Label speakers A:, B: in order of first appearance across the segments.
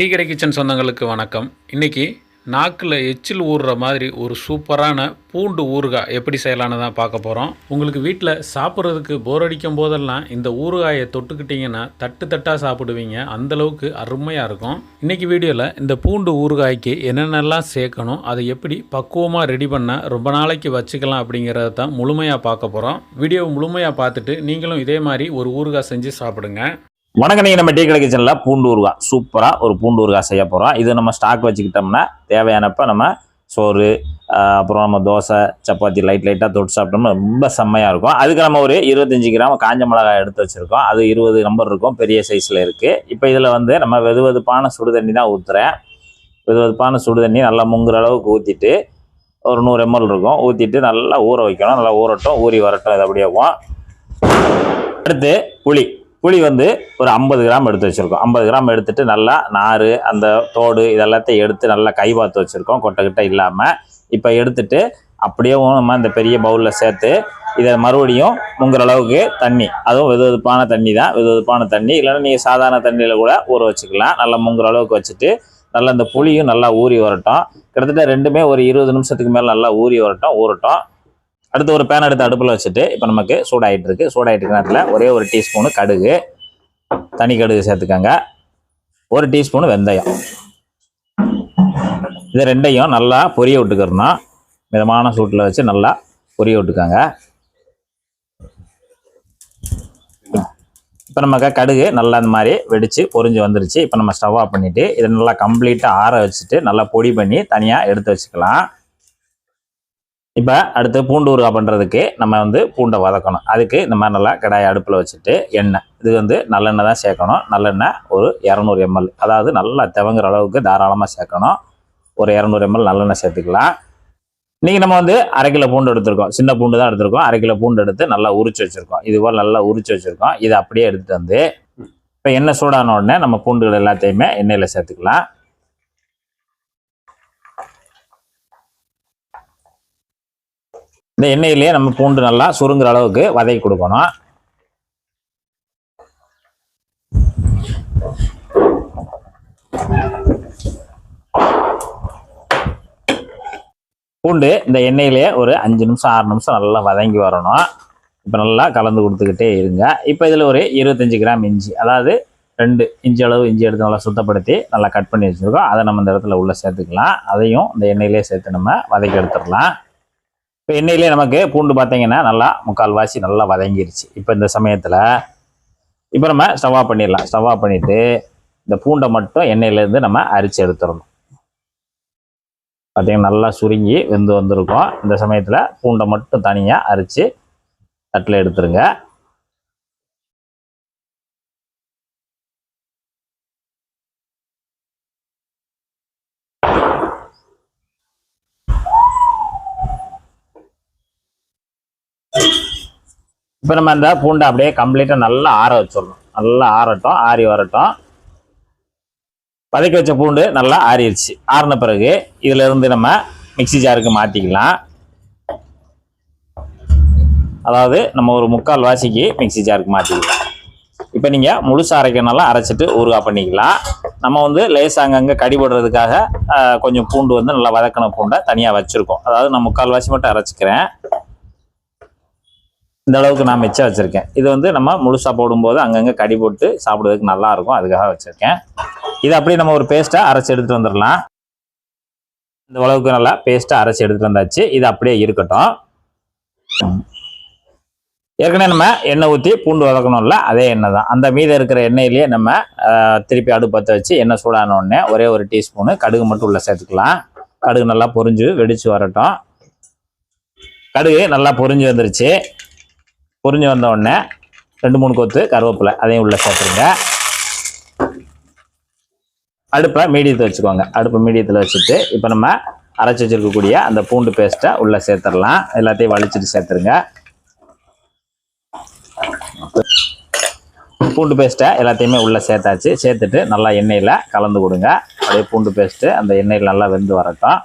A: Tea கடை kitchen சொந்தங்களுக்கு வணக்கம். இன்றைக்கி நாக்கில் எச்சில் ஊறுற மாதிரி ஒரு சூப்பரான பூண்டு ஊறுகாய் எப்படி செய்யலான்னு தான் பார்க்க போகிறோம் உங்களுக்கு வீட்டில் சாப்பிட்றதுக்கு போர் அடிக்கும் போதெல்லாம் இந்த ஊறுகாயை தொட்டுக்கிட்டிங்கன்னா தட்டு தட்டாக சாப்பிடுவீங்க. அந்தளவுக்கு அருமையாக இருக்கும். இன்றைக்கி வீடியோவில் இந்த பூண்டு ஊறுகாய்க்கு என்னென்னலாம் சேர்க்கணும் அதை எப்படி பக்குவமாக ரெடி பண்ண ரொம்ப நாளைக்கு வச்சுக்கலாம் அப்படிங்கிறத தான் முழுமையாக பார்க்க போகிறோம் வீடியோவை முழுமையாக பார்த்துட்டு நீங்களும் இதே மாதிரி ஒரு ஊறுகாய் செஞ்சு சாப்பிடுங்க.
B: வணக்கம் நம்ம டீ கடை கிச்சனில் பூண்டு ஊறுகாய் சூப்பராக ஒரு பூண்டு ஊறுகாய் செய்ய போகிறோம் இது நம்ம ஸ்டாக் வச்சுக்கிட்டோம்னா தேவையானப்போ நம்ம சோறு அப்புறம் நம்ம தோசை சப்பாத்தி லைட் லைட்டாக தொட்டு சாப்பிட்டோம்னா ரொம்ப செம்மையாக இருக்கும். அதுக்கு நம்ம ஒரு இருபத்தஞ்சி கிராம் காஞ்ச மிளகாய் எடுத்து வச்சுருக்கோம். அது இருபது நம்பர் இருக்கும் பெரிய சைஸில் இருக்குது இப்போ இதில் வந்து நம்ம வெது வெதுப்பான சுடு தண்ணி தான் ஊற்றுறேன் வெது வெதுப்பான சுடு தண்ணி நல்லா முங்குற அளவுக்கு ஊற்றிட்டு ஒரு நூறு எம்எல் இருக்கும். ஊற்றிட்டு நல்லா ஊற வைக்கணும். நல்லா ஊறட்டும். ஊறி வரட்டும். இது அப்படியே அடுத்து புளி. புளி வந்து ஒரு ஐம்பது கிராம் எடுத்து வச்சுருக்கோம். ஐம்பது கிராம் எடுத்துகிட்டு நல்லா நார் அந்த தோடு இதெல்லாத்தையும் எடுத்து நல்லா கை பார்த்து வச்சுருக்கோம். கொட்டைக்கிட்ட இல்லாமல் இப்போ எடுத்துட்டு அப்படியே நம்ம இந்த பெரிய பவுலில் சேர்த்து இதை மறுபடியும் முங்குற அளவுக்கு தண்ணி. அதுவும் வெது வெதுப்பான தண்ணி தான். வெது வெதுப்பான தண்ணி. இல்லைன்னா நீங்கள் சாதாரண தண்ணியில் கூட ஊற வச்சுக்கலாம். நல்லா முங்குற அளவுக்கு வச்சுட்டு நல்லா இந்த புளியும் நல்லா ஊறி வரட்டும். கிட்டத்தட்ட ரெண்டுமே ஒரு இருபது நிமிஷத்துக்கு மேலே நல்லா ஊறி வரட்டும். ஊறட்டும். அடுத்து ஒரு பேன் எடுத்து அடுப்பில் வச்சுட்டு இப்போ நமக்கு சூடாகிட்டு இருக்கு. சூடாயிட்டு இருக்க நேரத்தில் ஒரே ஒரு டீஸ்பூனு கடுகு தனி கடுகு சேர்த்துக்கோங்க. ஒரு டீஸ்பூனு வெந்தயம். இது ரெண்டையும் நல்லா பொரிய விட்டுக்கிறணும் மிதமான சூட்டில் வச்சு நல்லா பொரிய விட்டுக்கோங்க. இப்போ நமக்கு கடுகு நல்லா இந்த மாதிரி வெடித்து பொரிஞ்சு வந்துருச்சு. இப்போ நம்ம ஸ்டவ் ஆஃப் பண்ணிவிட்டு இதை நல்லா கம்ப்ளீட்டாக ஆற வச்சுட்டு நல்லா பொடி பண்ணி தனியாக எடுத்து வச்சுக்கலாம். இப்போ அடுத்து பூண்டு ஊறுகாய் பண்ணுறதுக்கு நம்ம வந்து பூண்டை வதக்கணும். அதுக்கு இந்த மாதிரி நல்லா கடாயை அடுப்பில் வச்சுட்டு எண்ணெய். இது வந்து நல்லெண்ணெய் தான் சேர்க்கணும். நல்லெண்ணெய் ஒரு இரநூறு எம்எல் அதாவது நல்லா திவங்குற அளவுக்கு தாராளமாக சேர்க்கணும். ஒரு இரநூறு எம்எல் நல்லெண்ணெய் சேர்த்துக்கலாம். இன்றைக்கி நம்ம வந்து அரை கிலோ பூண்டு எடுத்திருக்கோம். சின்ன பூண்டு தான் எடுத்திருக்கோம். அரை கிலோ பூண்டு எடுத்து நல்லா உரிச்சு வச்சுருக்கோம். இது போல் நல்லா உரிச்சு வச்சுருக்கோம். இதை அப்படியே எடுத்துகிட்டு வந்து இப்போ எண்ணெய் சூடான உடனே நம்ம பூண்டுகள் எல்லாத்தையுமே எண்ணெயில் சேர்த்துக்கலாம். இந்த எண்ணெயிலேயே நம்ம பூண்டு நல்லா சுருங்குற அளவுக்கு வதக்கி கொடுக்கணும். பூண்டு இந்த எண்ணெயிலேயே ஒரு அஞ்சு நிமிஷம் ஆறு நிமிஷம் நல்லா வதங்கி வரணும். இப்போ நல்லா கலந்து கொடுத்துக்கிட்டே இருங்க. இப்போ இதில் ஒரு இருபத்தஞ்சி கிராம் இஞ்சி அதாவது ரெண்டு இஞ்சி அளவு இஞ்சி எடுத்து நல்லா சுத்தப்படுத்தி நல்லா கட் பண்ணி வச்சுருக்கோம். அதை நம்ம இந்த இடத்துல உள்ளே சேர்த்துக்கலாம். அதையும் இந்த எண்ணெயிலே சேர்த்து நம்ம வதக்கி எடுத்துடலாம். இப்போ எண்ணெயிலே நமக்கு பூண்டு பார்த்தீங்கன்னா நல்லா முக்கால்வாசி நல்லா வதங்கிருச்சு. இப்போ இந்த சமயத்தில் இப்போ நம்ம ஸ்டவ் ஆஃப் பண்ணிடலாம். ஸ்டவ் ஆஃப் பண்ணிவிட்டு இந்த பூண்டை மட்டும் எண்ணெயிலேருந்து நம்ம அரிச்சு எடுத்துடணும். பார்த்தீங்கன்னா நல்லா சுருங்கி வெந்து வந்திருக்கும். இந்த சமயத்தில் பூண்டை மட்டும் தனியாக அரிச்சு தட்டில் எடுத்துருங்க. இப்போ நம்ம அந்த பூண்டை அப்படியே கம்ப்ளீட்டாக நல்லா ஆற வச்சிடணும். நல்லா ஆறட்டும் ஆறி வரட்டும். வதக்கி வச்ச பூண்டு நல்லா ஆறிடுச்சு. ஆறின பிறகு இதுல இருந்து நம்ம மிக்ஸி ஜாருக்கு மாற்றிக்கலாம் அதாவது நம்ம ஒரு முக்கால் வாசிக்கு மிக்ஸி ஜாருக்கு மாற்றிக்கலாம் இப்போ நீங்கள் முழுசு அரைக்கணும்னாலும் அரைச்சிட்டு ஊறுகாய் பண்ணிக்கலாம். நம்ம வந்து லேசாக அங்கங்கே கடிபடுறதுக்காக கொஞ்சம் பூண்டு வந்து நல்லா வதக்கின பூண்டை தனியாக வச்சுருக்கோம். அதாவது நான் முக்கால் வாசி மட்டும் அரைச்சிக்கிறேன். இந்த அளவுக்கு நான் மிச்சம் வச்சுருக்கேன். இது வந்து நம்ம முழுசாக போடும்போது அங்கங்கே கடி போட்டு சாப்பிட்றதுக்கு நல்லா இருக்கும் அதுக்காக வச்சுருக்கேன். இது அப்படியே நம்ம ஒரு பேஸ்ட்டாக அரைச்சி எடுத்துகிட்டு வந்துடலாம். இந்த அளவுக்கு நல்லா பேஸ்ட்டாக அரைச்சி எடுத்துகிட்டு வந்தாச்சு. இது அப்படியே இருக்கட்டும். ஏற்கனவே நம்ம எண்ணெய் ஊற்றி பூண்டு வதக்கணும்ல அதே எண்ணெய் தான். அந்த மீதம் இருக்கிற எண்ணெயிலேயே நம்ம திருப்பி அடுப்பு பற்ற வச்சு எண்ணெய் சூடான உடனே ஒரே ஒரு டீஸ்பூனு கடுகு மட்டும் உள்ளே சேர்த்துக்கலாம். கடுகு நல்லா பொரிஞ்சு வெடித்து வரட்டும். கடுகு நல்லா பொரிஞ்சு வந்துருச்சு. பொரிஞ்சு வந்த உடனே ரெண்டு மூணு கொத்து கருவேப்பிலை அதையும் உள்ளே சேர்த்துருங்க. அடுப்பை மீடியத்தில் வச்சுக்கோங்க. அடுப்பை மீடியத்தில் வச்சுட்டு இப்போ நம்ம அரைச்சி வச்சிருக்கக்கூடிய அந்த பூண்டு பேஸ்ட்டை உள்ளே சேர்த்துடலாம். எல்லாத்தையும் வலிச்சிட்டு சேர்த்துருங்க. பூண்டு பேஸ்ட்டை எல்லாத்தையுமே உள்ளே சேர்த்தாச்சு. சேர்த்துட்டு நல்லா எண்ணெயில் கலந்து கொடுங்க. அப்படியே பூண்டு பேஸ்ட்டு அந்த எண்ணெயில் நல்லா வெந்து வரட்டும்.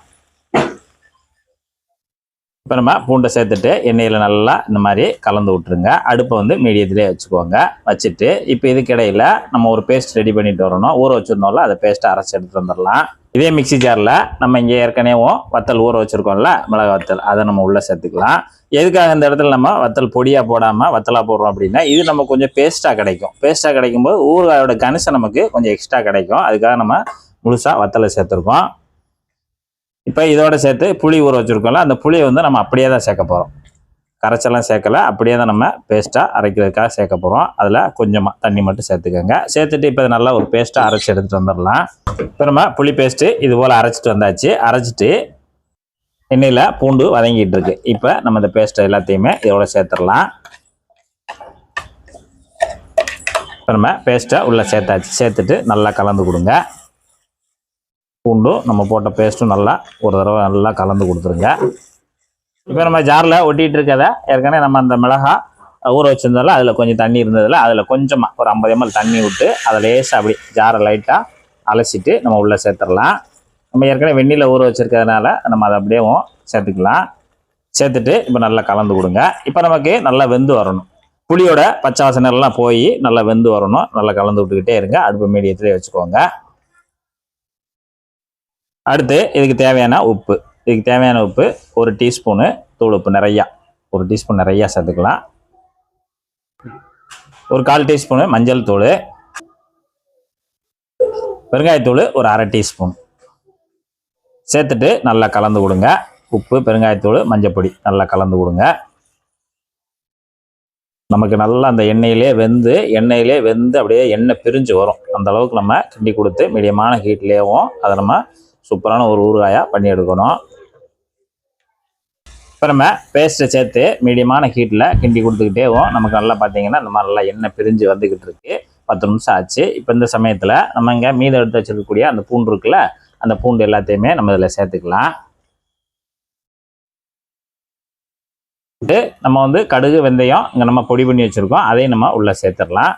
B: இப்போ நம்ம பூண்டை சேர்த்துட்டு எண்ணெயில் நல்லா இந்த மாதிரி கலந்து விட்டுருங்க. அடுப்பை வந்து மீடியத்திலே வச்சுக்கோங்க. வச்சுட்டு இப்போ இதுக்கிடையில் நம்ம ஒரு பேஸ்ட் ரெடி பண்ணிட்டு வரணும். ஊற வச்சுருந்தோம்ல அதை பேஸ்ட்டை அரைச்சி எடுத்துட்டு வந்துடலாம். இதே மிக்ஸி ஜாரில் நம்ம இங்கே ஏற்கனவே வத்தல் ஊற வச்சுருக்கோம்ல மிளகா வத்தல் அதை நம்ம உள்ளே சேர்த்துக்கலாம். எதுக்காக இந்த இடத்துல நம்ம வத்தல் பொடியாக போடாமல் வத்தலாக போடுறோம் அப்படின்னா இது நம்ம கொஞ்சம் பேஸ்ட்டாக கிடைக்கும். பேஸ்ட்டாக கிடைக்கும்போது ஊறுகாயோட கணிசை நமக்கு கொஞ்சம் எக்ஸ்ட்ரா கிடைக்கும். அதுக்காக நம்ம முழுசாக வத்தலை சேர்த்துருக்கோம். இப்போ இதோட சேர்த்து புளி ஊற வச்சுருக்கோம்ல அந்த புளியை வந்து நம்ம அப்படியே தான் சேர்க்க போகிறோம் கரைச்செல்லாம் சேர்க்கல அப்படியே தான் நம்ம பேஸ்ட்டாக அரைக்கிறதுக்காக சேர்க்க போகிறோம் அதில் கொஞ்சமாக தண்ணி மட்டும் சேர்த்துக்கோங்க. சேர்த்துட்டு இப்போ நல்லா ஒரு பேஸ்ட்டாக அரைச்சி எடுத்துகிட்டு வந்துடலாம். இப்போ நம்ம புளி பேஸ்ட்டு இது போல் அரைச்சிட்டு வந்தாச்சு. அரைச்சிட்டு எண்ணெயில் பூண்டு வதங்கிட்டு இருக்கு. இப்போ நம்ம இந்த பேஸ்ட்டை எல்லாத்தையுமே இதோட சேர்த்துடலாம். இப்போ நம்ம பேஸ்ட்டை உள்ளே சேர்த்தாச்சு. சேர்த்துட்டு நல்லா கலந்து கொடுங்க. பூண்டும் நம்ம போட்ட பேஸ்ட்டும் நல்லா ஒரு தடவை நல்லா கலந்து கொடுத்துருங்க. இப்போ நம்ம ஜாரில் ஒட்டிகிட்டு இருக்கதை ஏற்கனவே நம்ம அந்த மிளகா ஊற வச்சிருந்தால அதில் கொஞ்சம் தண்ணி இருந்ததில் அதில் கொஞ்சமாக ஒரு ஐம்பது எம்எல் தண்ணி விட்டு அதை லேசாக அப்படி ஜாரை லைட்டாக அலசிட்டு நம்ம உள்ளே சேர்த்துடலாம். நம்ம ஏற்கனவே வெந்நில ஊற வச்சுருக்கிறதுனால நம்ம அதை அப்படியேவும் சேர்த்துக்கலாம். சேர்த்துட்டு இப்போ நல்லா கலந்து கொடுங்க. இப்போ நமக்கு நல்லா வெந்து வரணும். புளியோட பச்சை வாசனை எல்லாம் போய் நல்லா வெந்து வரணும். நல்லா கலந்து விட்டுக்கிட்டே இருங்க. அடுப்பு மீடியத்திலே வச்சுக்கோங்க. அடுத்து இதுக்கு தேவையான உப்பு. இதுக்கு தேவையான உப்பு ஒரு டீஸ்பூனு தூள் உப்பு நிறையா. ஒரு டீஸ்பூன் நிறையா சேர்த்துக்கலாம். ஒரு கால் டீஸ்பூனு மஞ்சள் தூள். பெருங்காயத்தூள் ஒரு அரை டீஸ்பூன் சேர்த்துட்டு நல்லா கலந்து கொடுங்க. உப்பு பெருங்காயத்தூள் மஞ்சப்பொடி நல்லா கலந்து கொடுங்க. நமக்கு நல்லா அந்த எண்ணெயிலே வெந்து எண்ணெயிலே வெந்து அப்படியே எண்ணெய் பிரிஞ்சு வரும். அந்த அளவுக்கு நம்ம கிண்டி கொடுத்து மீடியமான ஹீட்லேயும் அதை நம்ம சூப்பரான ஒரு ஊறுகாயாக பண்ணி எடுக்கணும். இப்போ நம்ம பேஸ்ட்டை சேர்த்து மீடியமான ஹீட்டில் கிண்டி கொடுத்துக்கிட்டேவும் நமக்கு நல்லா பார்த்தீங்கன்னா இந்த மாதிரி நல்லா எண்ணெய் பிரிஞ்சு வந்துக்கிட்டு இருக்கு. பத்து நிமிஷம் ஆச்சு. இப்போ இந்த சமயத்தில் நம்ம இங்கே மீதம் எடுத்து வச்சிருக்கக்கூடிய அந்த பூண்டு இருக்குல்ல அந்த பூண்டு எல்லாத்தையுமே நம்ம இதில் சேர்த்துக்கலாம். நம்ம வந்து கடுகு வெந்தயம் இங்கே நம்ம பொடி பண்ணி வச்சுருக்கோம். அதையும் நம்ம உள்ளே சேர்த்துடலாம்.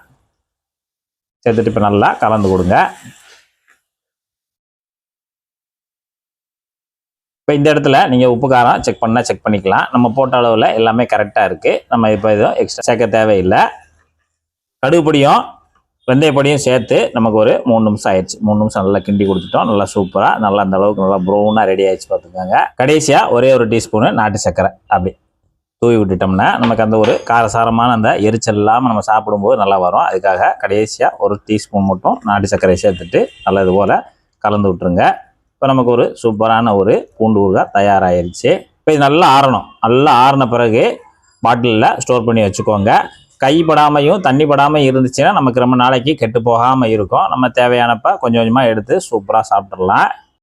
B: சேர்த்துட்டு இப்போ நல்லா கலந்து கொடுங்க. இப்போ இந்த இடத்துல நீங்கள் உப்பு காரம் செக் பண்ணால் செக் பண்ணிக்கலாம். நம்ம போட்ட அளவில் எல்லாமே கரெக்டாக இருக்குது நம்ம இப்போ எதுவும் எக்ஸ்ட்ரா சேர்க்க தேவையில்லை. கடுகு பொடியும் வெந்தயப்பொடியும் சேர்த்து நமக்கு ஒரு மூணு நிமிஷம் ஆயிடுச்சு. மூணு நிமிஷம் நல்லா கிண்டி கொடுத்துட்டோம். நல்லா சூப்பராக நல்லா அந்த அளவுக்கு நல்லா ப்ரௌனாக ரெடி ஆயிடுச்சு பார்த்துக்கோங்க. கடைசியாக ஒரே ஒரு டீஸ்பூனு நாட்டு சர்க்கரை அப்படி தூவி விட்டுட்டோம்னா நமக்கு அந்த ஒரு காரசாரமான அந்த எரிச்சல் இல்லாமல் நம்ம சாப்பிடும்போது நல்லா வரும். அதுக்காக கடைசியாக ஒரு டீஸ்பூன் மட்டும் நாட்டு சர்க்கரை சேர்த்துட்டு நல்லா இது போல் கலந்து விட்டுருங்க. இப்போ நமக்கு ஒரு சூப்பரான ஒரு பூண்டு ஊறுகாய் தயாராகிருச்சு இப்போ இது நல்லா ஆறணும். நல்லா ஆறின பிறகு பாட்டிலில் ஸ்டோர் பண்ணி வச்சுக்கோங்க. கை படாமையும் தண்ணி படாமல் இருந்துச்சுன்னா நமக்கு ரொம்ப நாளைக்கு கெட்டு போகாமல் இருக்கும். நம்ம தேவையானப்ப கொஞ்சம் கொஞ்சமாக எடுத்து சூப்பராக சாப்பிட்றலாம்